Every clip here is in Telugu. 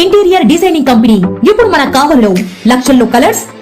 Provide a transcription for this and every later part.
Interior designing company. ఇప్పుడు మన కావల్లో లక్షల్లో colours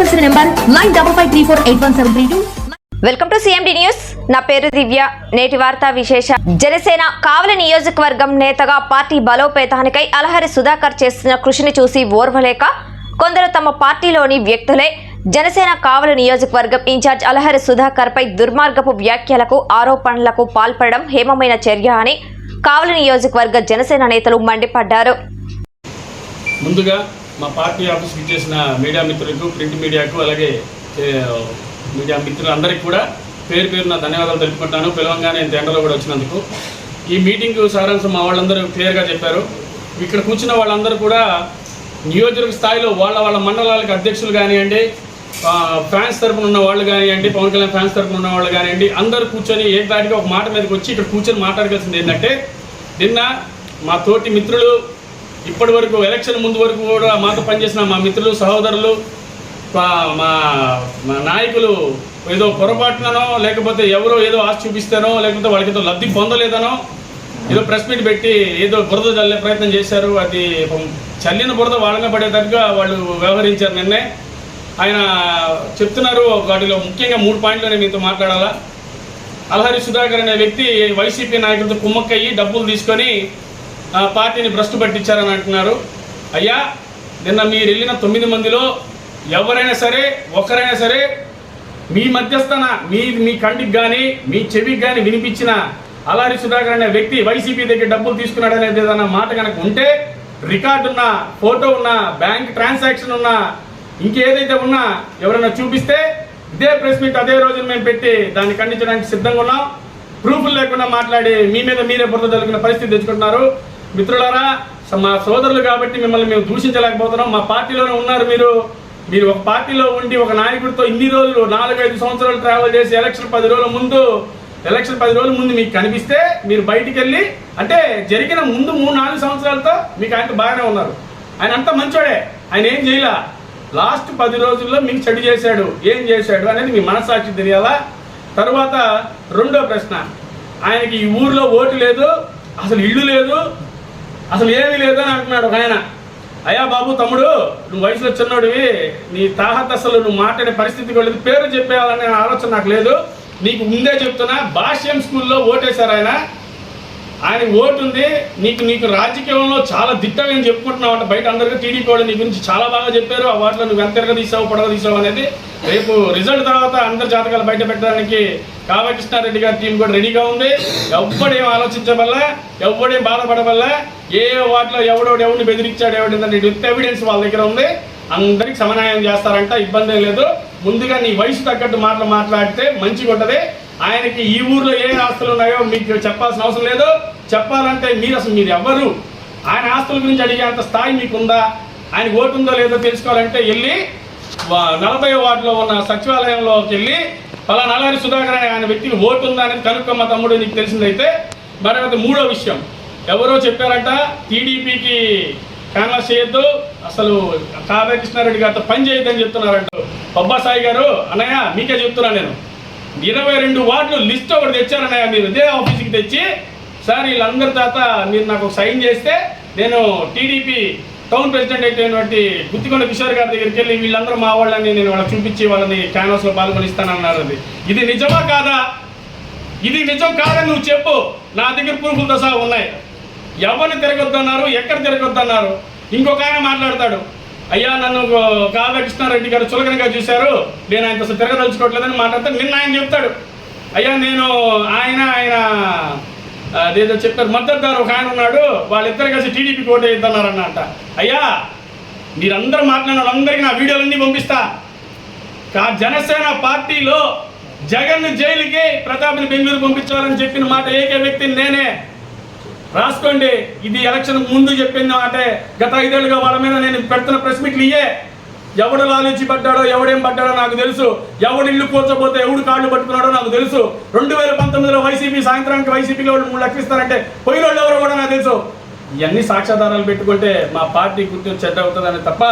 Number nine double five three four eight one seven three two welcome to CMD news నా పేరు దివ్య. నేటి వార్తా విశేష. జనసేన కావలి నియోజకవర్గం నేతగా పార్టీ బలోపేతానికై అలహరి సుధాకర్ చేస్తున్న కృషిని చూసి ఓర్వలేక కొందరు తమ పార్టీలోని వ్యక్తులే జనసేన కావలి నియోజకవర్గం ఇన్ఛార్జ్ అలహరి సుధాకర్ పై దుర్మార్గపు వ్యాఖ్యలకు ఆరోపణలకు పాల్పడడం హేమమైన చర్య అని కావలి నియోజకవర్గ జనసేన నేతలు మండిపడ్డారు. ముందుగా మా పార్టీ ఆఫీస్కి ఇచ్చేసిన మీడియా మిత్రులకు ప్రింట్ మీడియాకు అలాగే మీడియా మిత్రులందరికీ కూడా పేరు పేరున ధన్యవాదాలు తెలుపుకుంటాను పిలవంగానే ఇంత ఎండలో కూడా వచ్చినందుకు. ఈ మీటింగ్ సారాంశం మా వాళ్ళందరూ క్లియర్గా చెప్పారు. ఇక్కడ కూర్చున్న వాళ్ళందరూ కూడా నియోజకవర్గ స్థాయిలో వాళ్ళ వాళ్ళ మండలాలకు అధ్యక్షులు కానివ్వండి ఫ్యాన్స్ తరపున ఉన్న వాళ్ళు కానివ్వండి పవన్ కళ్యాణ్ ఫ్యాన్స్ తరపున ఉన్న వాళ్ళు కానివ్వండి అందరూ కూర్చొని ఏ ఏకదాటిగా ఒక మాట మీదకి వచ్చి ఇక్కడ కూర్చొని మాట్లాడగలిసింది ఏంటంటే నిన్న మా తోటి మిత్రులు ఇప్పటి వరకు ఎలక్షన్ ముందు వరకు కూడా మాతో పనిచేసిన మా మిత్రులు సహోదరులు మా- మా నాయకులు ఏదో పొరపాటునో లేకపోతే ఎవరో ఏదో ఆశ చూపిస్తానో లేకపోతే వాళ్ళకి ఏదో లబ్ధి పొందలేదనో ఏదో ప్రెస్ మీట్ పెట్టి ఏదో బురద చల్లే ప్రయత్నం చేశారు. అది చల్లిన బురద వాళ్ళనే పడేటట్టుగా వాళ్ళు వ్యవహరించారు నిన్నే. ఆయన చెప్తున్నారు వాటిలో ముఖ్యంగా మూడు పాయింట్లు నేను మీతో మాట్లాడాలా. అల్హరి సుధాకర్ అనే వ్యక్తి వైసీపీ నాయకులతో కుమ్మక్కయ్యి డబ్బులు తీసుకొని పార్టీని భ్రష్టు పట్టించారని అంటున్నారు. అయ్యా నిన్న మీరు వెళ్ళిన తొమ్మిది మందిలో ఎవరైనా సరే ఒకరైనా సరే మీ మధ్యస్థన మీ మీ కంటికి కానీ మీ చెవికి కానీ వినిపించిన అలారి సుధాకర్ అనే వ్యక్తి వైసీపీ దగ్గర డబ్బులు తీసుకున్నాడు అనేది ఏదైనా మాట కనుక ఉంటే రికార్డు ఉన్న ఫోటో ఉన్న బ్యాంక్ ట్రాన్సాక్షన్ ఉన్న ఇంకేదైతే ఉన్నా ఎవరైనా చూపిస్తే ఇదే ప్రెస్ మీట్ అదే రోజున మేము పెట్టి దాన్ని ఖండించడానికి సిద్ధంగా ఉన్నాం. ప్రూఫ్లు లేకుండా మాట్లాడి మీ మీద మీరే బురద జరుగుతున్న పరిస్థితి తెచ్చుకుంటున్నారు. మిత్రులారా మా సోదరులు కాబట్టి మిమ్మల్ని మేము దూషించలేకపోతున్నాం. మా పార్టీలోనే ఉన్నారు మీరు. మీరు ఒక పార్టీలో ఉండి ఒక నాయకుడితో ఇన్ని రోజులు నాలుగైదు సంవత్సరాలు ట్రావెల్ చేసి ఎలక్షన్ పది రోజుల ముందు ఎలక్షన్ పది రోజుల ముందు మీకు కనిపిస్తే మీరు బయటికి వెళ్ళి అంటే జరిగిన ముందు మూడు నాలుగు సంవత్సరాలతో మీకు ఆయన బాగానే ఉన్నారు. ఆయన అంతా మంచోడే. ఆయన ఏం చేయలా? లాస్ట్ పది రోజుల్లో మీకు చెడు చేశాడు. ఏం చేశాడు అనేది మీ మనసాక్షి తెలియాలా? తరువాత రెండో ప్రశ్న. ఆయనకి ఈ ఊర్లో ఓటు లేదు అసలు ఇల్లు లేదు అసలు ఏమీ లేదు అని అంటున్నాడు ఒక ఆయన. అయ్యా బాబు తమ్ముడు నువ్వు వయసులో చిన్నోడివి. నీ తాహత్ అసలు నువ్వు మాట్లాడే పరిస్థితి కూడా లేదు పేరు చెప్పేయాలనే ఆలోచన నాకు లేదు. నీకు ముందే చెప్తున్నా భాష్యం స్కూల్లో ఓటేశారు ఆయన. ఆయన ఓటు ఉంది. నీకు నీకు రాజకీయంలో చాలా దిట్టమని చెప్పుకుంటున్నావు అంటే బయట అందరికీ టీడీపీ వాళ్ళు నీ గురించి చాలా బాగా చెప్పారు. ఆ వాటిలో నువ్వు ఎంతగా తీసావు పొడగ తీసావు అనేది రేపు రిజల్ట్ తర్వాత అందరి జాతకాలు బయట పెట్టడానికి కావ్య కృష్ణారెడ్డి గారి టీం కూడా రెడీగా ఉంది. ఎవ్వడేం ఆలోచించబల్ల ఎవ్వడేం బాధపడబల్ల ఏ వాటిలో ఎవడోడు ఎవడిని బెదిరించాడు ఎవడిందని విత్ ఎవిడెన్స్ వాళ్ళ దగ్గర ఉంది. అందరికి సమన్వయం చేస్తారంట ఇబ్బంది లేదు. ముందుగా నీ వయసు తగ్గట్టు మాటలు మాట్లాడితే మంచిగా ఉంటుంది ఆయనకి ఈ ఊర్లో ఏ ఆస్తులు ఉన్నాయో మీకు చెప్పాల్సిన అవసరం లేదు. చెప్పాలంటే మీరు అసలు మీరు ఎవ్వరు? ఆయన ఆస్తుల గురించి అడిగేంత స్థాయి మీకుందా? ఆయన ఓటు ఉందో లేదో తెలుసుకోవాలంటే వెళ్ళి నలభై వార్డులో ఉన్న సచివాలయంలోకి వెళ్ళి పలా నల్లారి సుధాకర్ అనే ఆయన వ్యక్తికి ఓటు ఉందా అనేది కనుక్కమ్మ తమ్ముడు నీకు తెలిసిందైతే. మరి మూడో విషయం. ఎవరో చెప్పారంట టీడీపీకి ఫేమస్ చేయొద్దు అసలు కావ్య కృష్ణారెడ్డి గారితో పని చేయొద్దని చెప్తున్నారంట. బొబ్బాసాయి గారు అన్నయ్య మీకే చెప్తున్నా నేను. ఇరవై రెండు వార్డులు లిస్ట్ ఒకటి తెచ్చారన్నయ్య మీరు. ఇదే ఆఫీస్కి తెచ్చి సార్ వీళ్ళందరి తాత మీరు నాకు సైన్ చేస్తే నేను టీడీపీ టౌన్ ప్రెసిడెంట్ అయినటువంటి గుత్తికొండ కిషోర్ గారి దగ్గరికి వెళ్ళి వీళ్ళందరూ మా వాళ్ళని నేను వాళ్ళకి చూపించి వాళ్ళని క్యాన్వాస్లో పాల్గొనిస్తానన్నారు అది ఇది నిజమా కాదా? ఇది నిజం కాదని నువ్వు చెప్పు. నా దగ్గర ప్రూఫ్లతో సహా ఉన్నాయి. ఎవరిని తిరగొద్దన్నారు ఎక్కడ తిరగొద్దన్నారు? ఇంకొక ఆయన మాట్లాడతాడు. అయ్యా నన్ను కావ్య కృష్ణారెడ్డి గారు చులకనగా చూశారు. నేను ఆయనతో అసలు తిరగదలుచుకోవట్లేదని మాట్లాడితే నిన్న ఆయన చెప్తాడు. అయ్యా నేను ఆయన ఆయన అదేదో చెప్పారు. మద్దతుదారు ఒక ఆయన ఉన్నాడు. వాళ్ళిద్దరు కలిసి టీడీపీ ఓటు వేద్దన్నారన్నట అయ్యా మీరందరూ మాట్లాడిన వాళ్ళందరికీ నా వీడియోలన్నీ పంపిస్తా. కా జనసేన పార్టీలో జగన్ జైలుకి ప్రతాప్ని బెంగళూరు పంపించాలని చెప్పిన మాట ఏకే వ్యక్తి నేనే. రాసుకోండి. ఇది ఎలక్షన్ ముందు చెప్పింది అంటే గత ఐదేళ్ళుగా వాళ్ళ మీద నేను పెడుతున్న ప్రెస్ మీట్లు ఇయ్యే ఎవడు లాలించి పడ్డాడో ఎవడేం పడ్డాడో నాకు తెలుసు. ఎవడు ఇల్లు కూర్చోపోతే ఎవడు కాళ్ళు పట్టుకున్నాడో నాకు తెలుసు. రెండు వేల పంతొమ్మిదిలో వైసీపీ సాయంత్రానికి వైసీపీలో వాళ్ళు మూడు లక్షిస్తారంటే పోయిన వాళ్ళు ఎవరో కూడా నాకు తెలుసు. ఇవన్నీ సాక్ష్యాధారాలు పెట్టుకుంటే మా పార్టీ గుర్తు చెడ్డ అవుతుందని తప్ప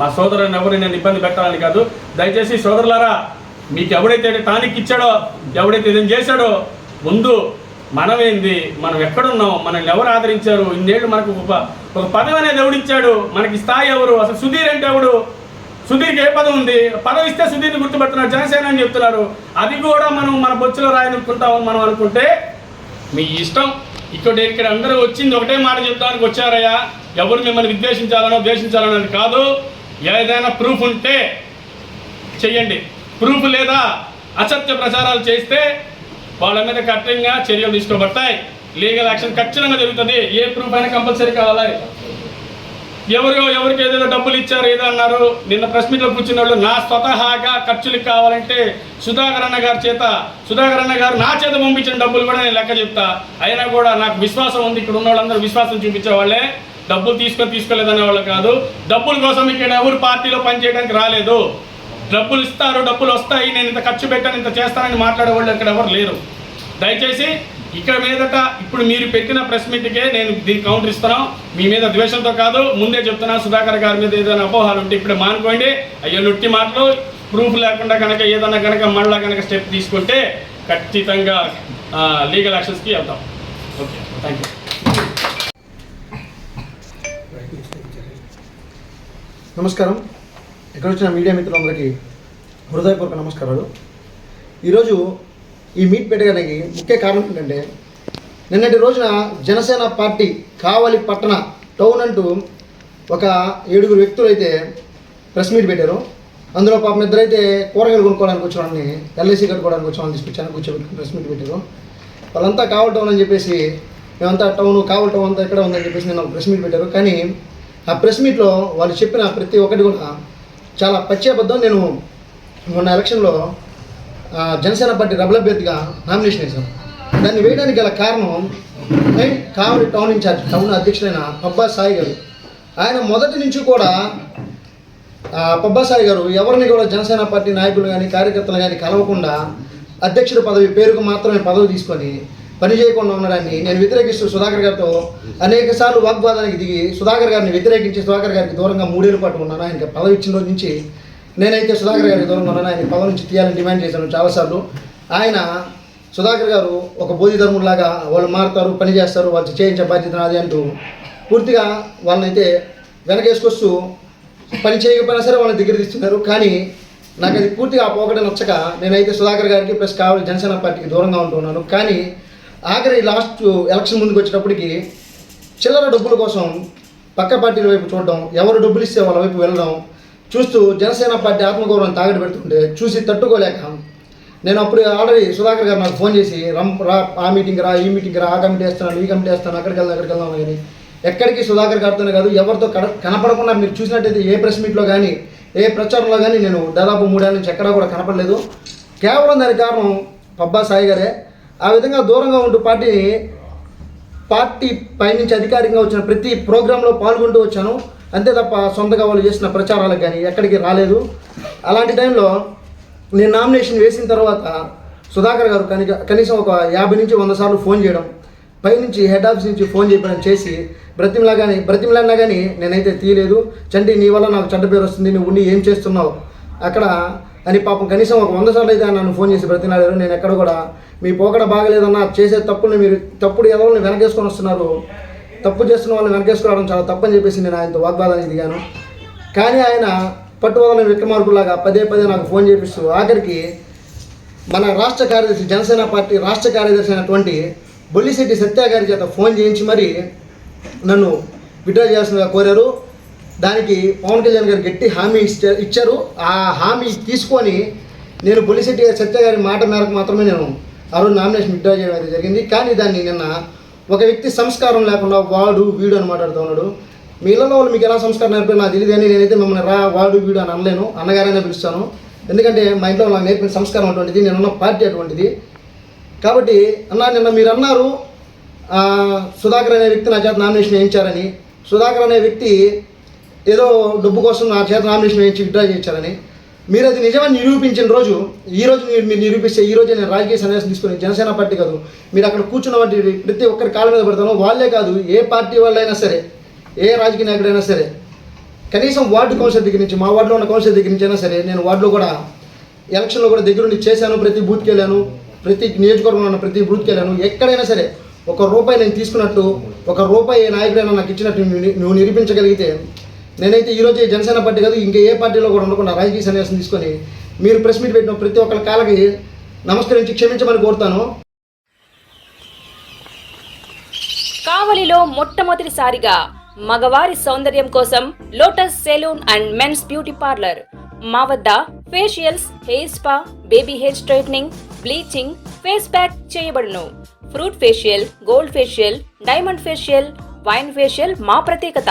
మా సోదరుని ఎవరు నేను ఇబ్బంది పెట్టాలని కాదు. దయచేసి సోదరులారా మీకు ఎవడైతే టానిక్ ఇచ్చాడో ఎవడైతే ఇదేం చేశాడో ముందు మనమేంది? మనం ఎక్కడున్నాం? మనల్ని ఎవరు ఆదరించారు? ఇన్నేళ్ళు మనకు ఒక ఒక పదవి అనేది ఎవడిచ్చాడు? మనకి స్థాయి ఎవరు? అసలు సుధీర్ అంటే ఎవడు? సుధీర్కి ఏ పదం ఉంది? పదవి ఇస్తే సుధీర్ని గుర్తుపెడుతున్నారు. జనసేన అని చెప్తున్నారు. అది కూడా మనం మన బొచ్చులో రాయనుకుంటాం మనం అనుకుంటే మీ ఇష్టం. ఇక్కడ ఇక్కడ అందరూ వచ్చింది ఒకటే మాట చెప్తానికి వచ్చారయ్యా. ఎవరు మిమ్మల్ని విద్వేషించాలనో ద్వేషించాలనో కాదు. ఏదైనా ప్రూఫ్ ఉంటే చెయ్యండి. ప్రూఫ్ లేదా అసత్య ప్రచారాలు చేస్తే వాళ్ళ మీద కఠినంగా చర్యలు తీసుకోబడతాయి. లీగల్ యాక్షన్ ఖచ్చితంగా జరుగుతుంది. ఏ ప్రూఫ్ అయినా కంపల్సరీ కావాలి. ఎవరు ఎవరికి ఏదైనా డబ్బులు ఇచ్చారు ఏదో అన్నారు. నిన్న ప్రెస్ మీట్లో కూర్చున్న వాళ్ళు నా స్వతహాగా ఖర్చులకు కావాలంటే సుధాకర్ అన్న గారి చేత సుధాకర్ అన్న గారు నా చేత పంపించిన డబ్బులు కూడా నేను లెక్క చెప్తా. అయినా కూడా నాకు విశ్వాసం ఉంది. ఇక్కడ ఉన్న వాళ్ళందరూ విశ్వాసం చూపించే వాళ్ళే. డబ్బులు తీసుకొని తీసుకోలేదనే వాళ్ళు కాదు. డబ్బుల కోసం ఇక్కడ ఎవరు పార్టీలో పనిచేయడానికి రాలేదు. డబ్బులు ఇస్తారు డబ్బులు వస్తాయి నేను ఇంత ఖర్చు పెట్టాను ఇంత చేస్తానని మాట్లాడే వాళ్ళు ఇక్కడ ఎవరు లేరు. దయచేసి ఇక్కడ మీదట ఇప్పుడు మీరు పెట్టిన ప్రెస్ మీట్కే నేను దీనికి కౌంటర్ ఇస్తున్నాం. మీ మీద ద్వేషంతో కాదు ముందే చెప్తున్నా సుధాకర్ గారి మీద ఏదైనా అపోహాలు ఉంటే ఇప్పుడే మానుకోండి. అయ్యో నొట్టి మాటలు ప్రూఫ్ లేకుండా కనుక ఏదన్నా కనుక మళ్ళా కనుక స్టెప్ తీసుకుంటే ఖచ్చితంగా లీగల్ యాక్షన్స్కి వెళ్తాం. ఓకే థ్యాంక్ యూ నమస్కారం. ఇక్కడ వచ్చిన మీడియా మిత్రులందరికీ హృదయపూర్వక నమస్కారాలు. ఈరోజు ఈ మీట్ పెట్టడానికి ముఖ్య కారణం ఏంటంటే నిన్నటి రోజున జనసేన పార్టీ కావలి పట్టణ టౌన్ అంటూ ఒక ఏడుగురు వ్యక్తులు అయితే ప్రెస్ మీట్ పెట్టారు. అందులో పాపం ఇద్దరైతే కూరగాయలు కొనుక్కోవడానికి వచ్చిన ఎల్ఐసి కట్టుకోవడానికి వచ్చిన తీసుకొచ్చాను కూర్చోబెట్టుకుని ప్రెస్ మీట్ పెట్టారు. వాళ్ళంతా కావల్ టౌన్ అని చెప్పేసి మేమంతా టౌన్ కావల్ టౌన్ అంతా ఎక్కడ ఉందని చెప్పేసి నేను ఒక ప్రెస్ మీట్ పెట్టారు. కానీ ఆ ప్రెస్ మీట్లో వాళ్ళు చెప్పిన ప్రతి ఒక్కటి కూడా చాలా పచ్చేబద్ధం నేను మొన్న ఎలక్షన్లో జనసేన పార్టీ రెబల్ అభ్యర్థిగా నామినేషన్ వేశాను. దాన్ని వేయడానికి గల కారణం కామెడీ టౌన్ ఇన్ఛార్జ్ టౌన్ అధ్యక్షుడైన పబ్బా సాయి గారు. ఆయన మొదటి నుంచి కూడా పబ్బాసాయి సాయి గారు ఎవరిని కూడా జనసేన పార్టీ నాయకులు కానీ కార్యకర్తలు కానీ కలవకుండా అధ్యక్షుడి పదవి పేరుకు మాత్రమే పదవి తీసుకొని పని చేయకుండా ఉండడాన్ని నేను వ్యతిరేకిస్తూ సుధాకర్ గారితో అనేక సార్లు వాగ్వాదానికి దిగి సుధాకర్ గారిని వ్యతిరేకించి సుధాకర్ గారికి దూరంగా మూడేళ్ళ పాటు ఉన్నాను. ఆయనకి పదవి ఇచ్చిన రోజు నుంచి నేనైతే సుధాకర్ గారికి దూరంగా ఉన్నాను. ఆయన పదవి నుంచి తీయాలని డిమాండ్ చేశాను చాలాసార్లు. ఆయన సుధాకర్ గారు ఒక బోధిధర్ములాగా వాళ్ళు మారుతారు పని చేస్తారు వాళ్ళు చేయించే బాధ్యత నాది అంటూ పూర్తిగా వాళ్ళనైతే వెనకేసుకొస్తూ పని చేయకపోయినా సరే వాళ్ళని దగ్గర తీస్తున్నారు. కానీ నాకు అది పూర్తిగా ఆ పోకడ నచ్చక నేనైతే సుధాకర్ గారికి ప్లస్ కావాలి జనసేన పార్టీకి దూరంగా ఉంటున్నాను కానీ ఆఖరి లాస్ట్ ఎలక్షన్ ముందుకు వచ్చేటప్పటికి చిల్లర డబ్బుల కోసం పక్క పార్టీల వైపు చూడడం ఎవరు డబ్బులు ఇస్తే వాళ్ళ వైపు వెళ్ళడం చూస్తూ జనసేన పార్టీ ఆత్మగౌరవం తాగడి పెడుతుంటే చూసి తట్టుకోలేక నేను అప్పుడు ఆల్రెడీ సుధాకర్ గారు నాకు ఫోన్ చేసి రమ్ రా ఆ మీటింగ్ రా ఈ మీటింగ్ రా ఆ కమిటీ వేస్తాను ఈ కమిటీ వేస్తాను అక్కడికి వెళ్దాం అక్కడికి వెళ్దాం కానీ ఎక్కడికి సుధాకర్ గారితోనే కాదు ఎవరితో కడ కనపడకుండా మీరు చూసినట్టయితే ఏ ప్రెస్ మీట్లో కానీ ఏ ప్రచారంలో కానీ నేను దాదాపు మూడేళ్ళ నుంచి ఎక్కడా కూడా కనపడలేదు. కేవలం దానికి కారణం పబ్బా సాయి గారే. ఆ విధంగా దూరంగా ఉంటూ పార్టీ పార్టీ పైనుంచి అధికారికంగా వచ్చిన ప్రతి ప్రోగ్రాంలో పాల్గొంటూ వచ్చాను. అంతే తప్ప సొంతగా వాళ్ళు చేసిన ప్రచారాలకు కానీ ఎక్కడికి రాలేదు. అలాంటి టైంలో నేను నామినేషన్ వేసిన తర్వాత సుధాకర్ గారు కని కనీసం ఒక యాభై నుంచి వంద సార్లు ఫోన్ చేయడం పైనుంచి హెడ్ ఆఫీస్ నుంచి ఫోన్ చేయడం చేసి బ్రతిమలా కానీ బ్రతిమలన్నా కానీ నేనైతే తీయలేదు. చంటి నీ వల్ల నాకు చెడ్డ పేరు వస్తుంది నువ్వు ఉండి ఏం చేస్తున్నావు? అక్కడ అని పాపం కనీసం ఒక వంద సార్లు అయితే నన్ను ఫోన్ చేసి బ్రతిమలాడారు నేను ఎక్కడ కూడా మీ పోకడ బాగలేదన్నా చేసే తప్పుని మీరు తప్పుడు ఎదవల్ని వెనకేసుకొని వస్తున్నారు. తప్పు చేస్తున్న వాళ్ళని వెనకేసుకోవడం చాలా తప్పని చెప్పేసి నేను ఆయనతో వాగ్వాదానికి దిగాను కానీ ఆయన పట్టువదలని విక్రమార్కులాగా పదే పదే నాకు ఫోన్ చేపిస్తూ ఆఖరికి మన రాష్ట్ర కార్యదర్శి జనసేన పార్టీ రాష్ట్ర కార్యదర్శి అయినటువంటి బొల్లిశెట్టి సత్యాగారి చేత ఫోన్ చేయించి మరి నన్ను విడ్రా చేయాల్సిందిగా కోరారు. దానికి పవన్ కళ్యాణ్ గారు గట్టి హామీ ఇచ్చా- ఇచ్చారు. ఆ హామీ తీసుకొని నేను బొలిశెట్టి గారి సత్య గారి మాట మేరకు మాత్రమే నేను ఆ రోజు నామినేషన్ విడ్రా చేయడం అయితే జరిగింది. కానీ దాన్ని నిన్న ఒక వ్యక్తి సంస్కారం లేకుండా వాడు వీడు అని మాట్లాడుతూ ఉన్నాడు. మీ ఇళ్ళలో వాళ్ళు మీకు ఎలా సంస్కారం నేర్పారు నాకు తెలియదు కానీ నేనైతే మిమ్మల్ని రా వాడు వీడు అని అనలేను. అన్నగారైనా పిలుస్తాను. ఎందుకంటే మా ఇంట్లో నాకు నేర్పిన సంస్కారం అటువంటిది నేనున్న పార్టీ అటువంటిది. కాబట్టి అన్నా నిన్న మీరు అన్నారు సుధాకర్ అనే వ్యక్తి నా చేత నామినేషన్ వేయించారని. సుధాకర్ అనే వ్యక్తి ఏదో డబ్బు కోసం నా చేత నామినేషన్ వేయించి విత్డ్రా చేయించారని. మీరు అది నిజమని నిరూపించిన రోజు ఈ రోజు మీరు మీరు నిరూపిస్తే ఈ రోజు నేను రాజకీయ సన్యాసం తీసుకుని జనసేన పార్టీ కాదు. మీరు అక్కడ కూర్చున్న వాటి ప్రతి ఒక్కరి కాళ్ళ మీద పడతాను. వాళ్ళే కాదు ఏ పార్టీ వాళ్ళైనా సరే ఏ రాజకీయ నాయకుడైనా సరే కనీసం వార్డు కౌన్సిల్ దగ్గర నుంచి మా వార్డులో ఉన్న కౌన్సిల్ దగ్గర నుంచి అయినా సరే నేను వార్డులో కూడా ఎలక్షన్లో కూడా దగ్గరుండి చేశాను. ప్రతి బూత్కి వెళ్ళాను. ప్రతి నియోజకవర్గంలో ఉన్న ప్రతి బూత్కి వెళ్ళాను. ఎక్కడైనా సరే ఒక రూపాయి నేను తీసుకున్నట్టు ఒక రూపాయి ఏ నాయకుడైనా నాకు ఇచ్చినట్టు నువ్వు నిరూపించగలిగితే నేనైతే ఈరోజు జనసేన పార్టీ కాదు ఇంకా ఏ పార్టీలో కూడా ఉండకుండా రాజకీయ సన్యాసం తీసుకొని మీరు ప్రెస్ మీట్ పెట్టిన ప్రతి ఒక్కరి కాలకి నమస్కరించి క్షమించమని కోరుతాను. కావలిలో మొట్టమొదటిసారిగా మగవారి సౌందర్యం కోసం lotus salon and men's beauty parlour. మా వద్ద facials hair spa baby hair straightening bleaching face pack చేయబడును. Fruit facial gold facial diamond facial wine facial మా ప్రత్యేకత.